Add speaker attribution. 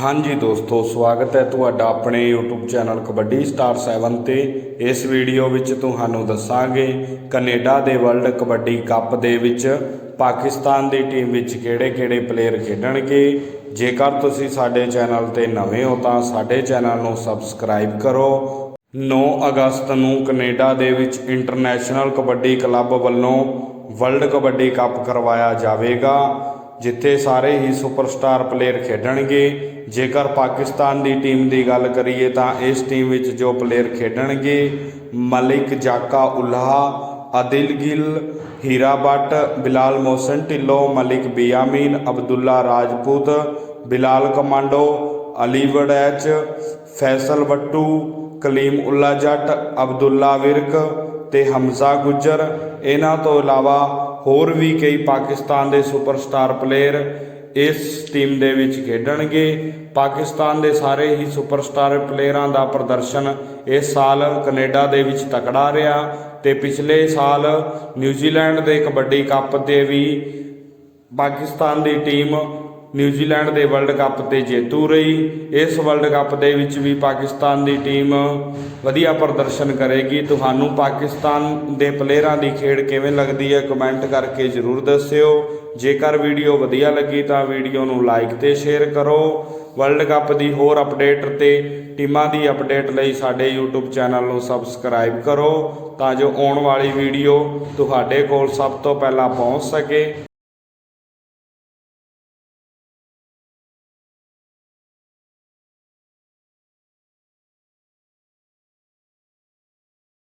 Speaker 1: ਹਾਂਜੀ ਦੋਸਤੋ, ਸਵਾਗਤ ਹੈ ਤੁਹਾਡਾ ਆਪਣੇ YouTube ਚੈਨਲ ਕਬੱਡੀ ਸਟਾਰ 7 ਤੇ। ਇਸ ਵੀਡੀਓ ਵਿੱਚ ਤੁਹਾਨੂੰ ਦੱਸਾਂਗੇ ਕੈਨੇਡਾ ਦੇ ਵਰਲਡ ਕਬੱਡੀ ਕੱਪ ਦੇ ਵਿੱਚ ਪਾਕਿਸਤਾਨ ਦੀ ਟੀਮ ਵਿੱਚ ਕਿਹੜੇ-ਕਿਹੜੇ ਪਲੇਅਰ ਖੇਡਣਗੇ। ਜੇਕਰ ਤੁਸੀਂ ਸਾਡੇ ਚੈਨਲ ਤੇ ਨਵੇਂ ਹੋ ਤਾਂ ਸਾਡੇ ਚੈਨਲ ਨੂੰ ਸਬਸਕ੍ਰਾਈਬ ਕਰੋ। 9 ਅਗਸਤ ਨੂੰ ਕੈਨੇਡਾ ਦੇ ਵਿੱਚ ਇੰਟਰਨੈਸ਼ਨਲ ਕਬੱਡੀ ਕਲੱਬ ਵੱਲੋਂ ਵਰਲਡ ਕਬੱਡੀ ਕੱਪ ਕਰਵਾਇਆ ਜਾਵੇਗਾ। ਜਿੱਥੇ ਸਾਰੇ ਹੀ ਸੁਪਰਸਟਾਰ ਪਲੇਅਰ ਖੇਡਣਗੇ। ਜੇਕਰ ਪਾਕਿਸਤਾਨ ਦੀ ਟੀਮ ਦੀ ਗੱਲ ਕਰੀਏ ਤਾਂ ਇਸ ਟੀਮ ਵਿੱਚ ਜੋ ਪਲੇਅਰ ਖੇਡਣਗੇ, ਮਲਿਕ ਜਾਕਾ ਉਲਹਾ, ਅਦਿਲ ਗਿੱਲ, ਹੀਰਾ ਬੱਟ ਬਿਲਾਲ ਮੋਹਸਨ ਢਿੱਲੋਂ, ਮਲਿਕ ਬਿਆਮੀਨ, ਅਬਦੁੱਲਾ ਰਾਜਪੂਤ, ਬਿਲਾਲ ਕਮਾਂਡੋ, ਅਲੀ ਵੜੈਚ, ਫੈਸਲ ਬੱਟੂ ਕਲੀਮ ਉੱਲਾ ਜੱਟ, ਅਬਦੁੱਲਾ ਵਿਰਕ ਤੇ ਹਮਜ਼ਾ ਗੁੱਜਰ। ਇਹਨਾਂ ਤੋਂ ਇਲਾਵਾ ਹੋਰ ਵੀ ਕਈ ਪਾਕਿਸਤਾਨ ਦੇ ਸੁਪਰਸਟਾਰ ਪਲੇਅਰ ਇਸ ਟੀਮ ਦੇ ਵਿੱਚ ਖੇਡਣਗੇ। ਪਾਕਿਸਤਾਨ ਦੇ ਸਾਰੇ ਹੀ ਸੁਪਰਸਟਾਰ ਪਲੇਅਰਾਂ ਦਾ ਪ੍ਰਦਰਸ਼ਨ ਇਸ ਸਾਲ ਕੈਨੇਡਾ ਦੇ ਵਿੱਚ ਤਕੜਾ ਰਿਹਾ ਤੇ ਪਿਛਲੇ ਸਾਲ ਨਿਊਜ਼ੀਲੈਂਡ ਦੇ ਕਬੱਡੀ ਕੱਪ ਤੇ ਵੀ ਪਾਕਿਸਤਾਨ ਦੀ ਟੀਮ ਨਿਊਜ਼ੀਲੈਂਡ ਦੇ ਵਰਲਡ ਕੱਪ ਤੇ ਜੇਤੂ ਰਹੀ। ਇਸ ਵਰਲਡ ਕੱਪ ਦੇ ਵਿੱਚ ਵੀ ਪਾਕਿਸਤਾਨ ਦੀ ਟੀਮ ਵਧੀਆ ਪ੍ਰਦਰਸ਼ਨ ਕਰੇਗੀ। ਤੁਹਾਨੂੰ ਪਾਕਿਸਤਾਨ ਦੇ ਪਲੇਅਰਾਂ ਦੀ ਖੇਡ ਕਿਵੇਂ ਲੱਗਦੀ ਹੈ ਕਮੈਂਟ ਕਰਕੇ ਜਰੂਰ ਦੱਸਿਓ। ਜੇਕਰ ਵੀਡੀਓ ਵਧੀਆ ਲੱਗੀ ਤਾਂ ਵੀਡੀਓ ਨੂੰ ਲਾਈਕ ਤੇ ਸ਼ੇਅਰ ਕਰੋ। ਵਰਲਡ ਕੱਪ ਦੀ ਹੋਰ ਅਪਡੇਟ ਤੇ ਟੀਮਾਂ ਦੀ ਅਪਡੇਟ ਲਈ ਸਾਡੇ YouTube ਚੈਨਲ ਨੂੰ ਸਬਸਕ੍ਰਾਈਬ ਕਰੋ ਤਾਂ ਜੋ ਆਉਣ ਵਾਲੀ ਵੀਡੀਓ ਤੁਹਾਡੇ ਕੋਲ ਸਭ ਤੋਂ ਪਹਿਲਾਂ ਪਹੁੰਚ ਸਕੇ।